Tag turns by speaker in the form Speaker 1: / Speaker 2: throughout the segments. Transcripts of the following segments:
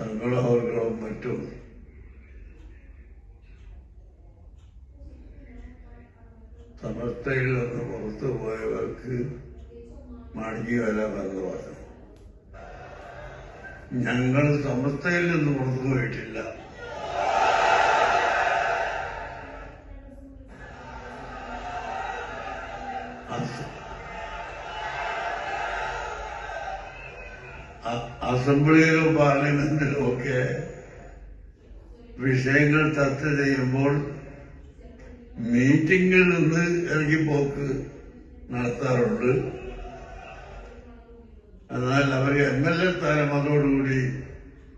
Speaker 1: തങ്ങളവർകളും മറ്റും. സമസ്തയിൽ നിന്ന് പുറത്തു പോയവർക്ക് മടങ്ങി വരാമെന്ന് ഞങ്ങൾ സമസ്തയിൽ നിന്ന് പുറത്തു പോയിട്ടില്ല. അസ- അസംബ്ലിയിലും പാർലമെന്റിലും ഒക്കെ വിഷയങ്ങൾ ചർച്ച ചെയ്യുമ്പോൾ മീറ്റിംഗിൽ നിന്ന് ഇറങ്ങിപ്പോക്ക് നടത്താറുണ്ട്. എന്നാൽ അവർ എം എൽ എ സ്ഥാനം അതോടുകൂടി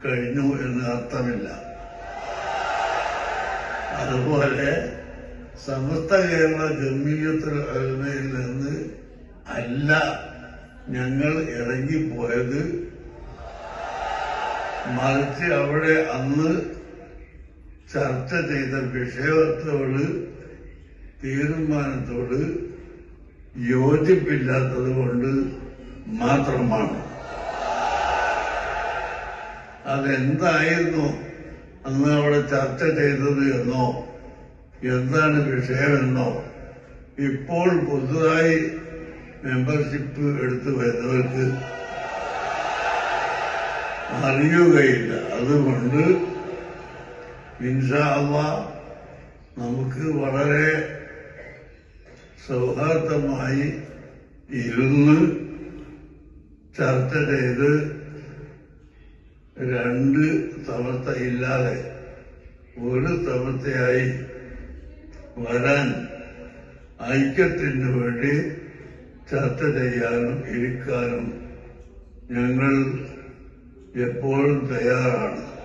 Speaker 1: കഴിഞ്ഞു എന്ന് അർത്ഥമില്ല. അതുപോലെ സമസ്ത കേരള ജമീയത്തുൽ അൽമയിൽ നിന്ന് അല്ല ഞങ്ങൾ ഇറങ്ങിപ്പോയത് മറിച്ച് അവിടെ അന്ന് ചർച്ച ചെയ്ത വിഷയത്തോട് തീരുമാനത്തോട് യോജിപ്പില്ലാത്തത് കൊണ്ട് മാത്രമാണ്. അതെന്തായിരുന്നു? അന്ന് അവിടെ ചർച്ച ചെയ്തത് എന്നോ എന്താണ് വിഷയമെന്നോ ഇപ്പോൾ പുതുതായി മെമ്പർഷിപ്പ് എടുത്തു വരുന്നവർക്ക് അറിയുകയില്ല. അതുകൊണ്ട് ഇൻഷാവ നമുക്ക് വളരെ സൗഹാർദ്ദമായി ഇരുന്ന് ചർച്ച ചെയ്ത് രണ്ട് സമസ്ത ഇല്ലാതെ ഒരു സമസ്തയായി വരാൻ ഐക്യത്തിന് വേണ്ടി ചർച്ച ചെയ്യാനും ഇരിക്കാനും ഞങ്ങൾ എപ്പോഴും തയ്യാറാണ്.